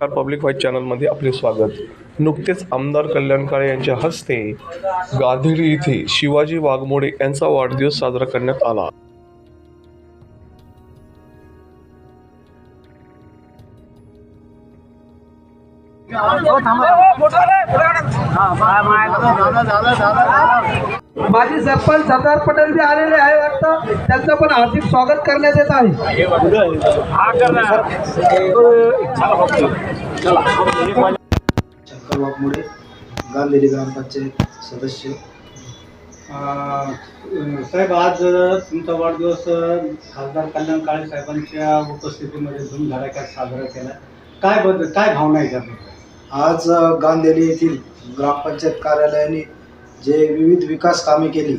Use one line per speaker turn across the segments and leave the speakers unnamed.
Public vice चॅनलमध्ये आपले स्वागत. नुकतेच आमदार कल्याण काळे यांच्या हस्ते गांधीडी येथे शिवाजी वाघमोडे यांचा वाढदिवस साजरा करण्यात आला.
माझे सरपंच सरदार पटेल बी आलेले आहे वाटतं. त्यांचं पण हार्दिक स्वागत करण्यात येत आहे.
शंकर वाघमोडे ग्रामपंचायत सदस्य
साहेब आज तुमचा वाढदिवस खासदार कल्याण काळे साहेबांच्या उपस्थितीमध्ये धूमधडाक्यात साजरा केला काय बद्दल काय भावना आहे त्याबद्दल
आज गांधेली येथील ग्रामपंचायत कार्यालयाने जे विविध विकास कामे केली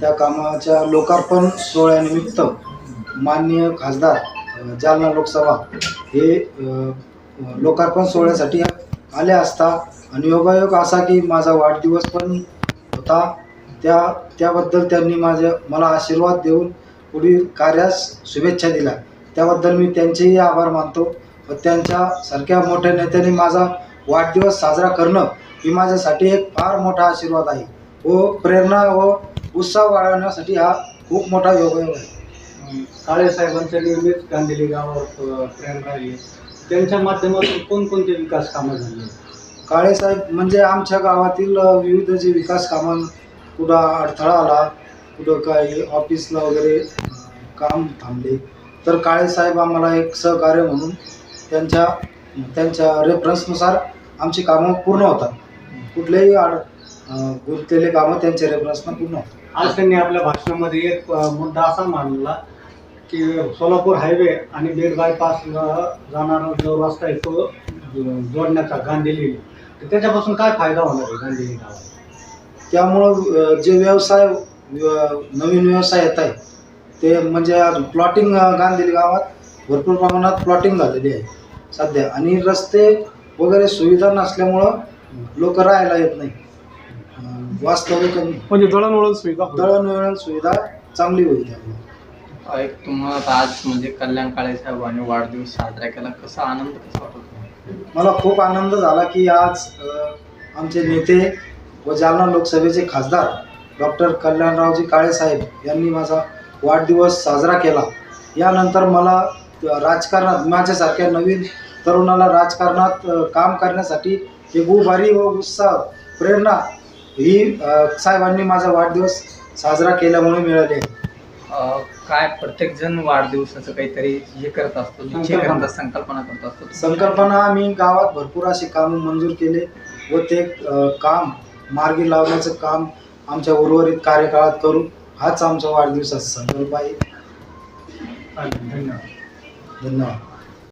त्या कामाच्या लोकार्पण सोहळ्यानिमित्त माननीय खासदार जालना लोकसभा हे लोकार्पण सोहळ्यासाठी आले असता आणि योगायोग असा की माझा वाढदिवस पण होता. त्या त्याबद्दल त्यांनी माझ्या मला आशीर्वाद देऊन पुढील कार्यास शुभेच्छा दिल्या. त्याबद्दल मी त्यांचेही आभार मानतो. व त्यांच्यासारख्या मोठ्या नेत्याने माझा वाढदिवस साजरा करणं ही माझ्यासाठी एक फार मोठा आशीर्वाद आहे. व प्रेरणा व उत्साह वाढवण्यासाठी हा खूप मोठा योगायोग आहे.
अं, काळे साहेबांच्या निर्मित गांधीली गावावर प्रेम राहिली. त्यांच्या माध्यमातून कोणकोणते विकास कामं झाली?
काळेसाहेब म्हणजे आमच्या गावातील विविध जे विकास कामां कुठं अडथळा आला कुठं काही ऑफिसला वगैरे काम थांबले तर काळेसाहेब आम्हाला एक सहकार्य म्हणून त्यांच्या त्यांच्या रेफरन्सनुसार आमची कामं पूर्ण होतात. कुठलेही अ, गुंतलेले कामं त्यांच्या रेफरन्सनं पूर्ण होतात.
आज त्यांनी आपल्या भाषणामध्ये एक मुद्दा असा मांडला की सोलापूर हायवे आणि बेड बायपास जाणारा जो रस्ता आहे तो जोडण्याचा गांधीली तर त्याच्यापासून काय फायदा होणार आहे गांधीली गावात
त्यामुळं जे व्यवसाय व्य- नवीन व्यवसाय येत आहे ते म्हणजे प्लॉटिंग गांधीली गावात भरपूर प्रमाणात प्लॉटिंग झालेली आहे सध्या. आणि रस्ते वगैरे सुविधा नसल्यामुळं लोक राहायला येत नाही. वास्तविक
म्हणजे दळणवळण सुविधा
दळणवळण सुविधा चांगली होईल
एक तुम्हाला आज म्हणजे कल्याण काळे साहेबांनी वाढदिवस साजरा केला कसा आनंद कसा वाटत?
मला खूप आनंद झाला की आज आमचे नेते व जालना लोकसभेचे खासदार डॉक्टर कल्याणरावजी काळे साहेब यांनी माझा वाढदिवस साजरा केला. यानंतर मला राजकारणात माझ्यासारख्या नवीन तरुणाला राजकारणात काम करण्यासाठी एक उभारी व उत्साह प्रेरणा ही साहेबांनी माझा वाढदिवस साजरा केल्यामुळे मिळाली आहे.
काय प्रत्येक जण वाढदिवसाचं काहीतरी हे करत असतो निश्चय करत असतो, संकल्पना करत असतो.
संकल्पना आम्ही गावात भरपूर असे काम मंजूर केले व ते अ, काम मार्गी लावण्याचं काम आमच्या उर्वरित कार्यकाळात करू हाच आमचा वाढदिवसाचा संकल्प आहे.
धन्यवाद.
真的。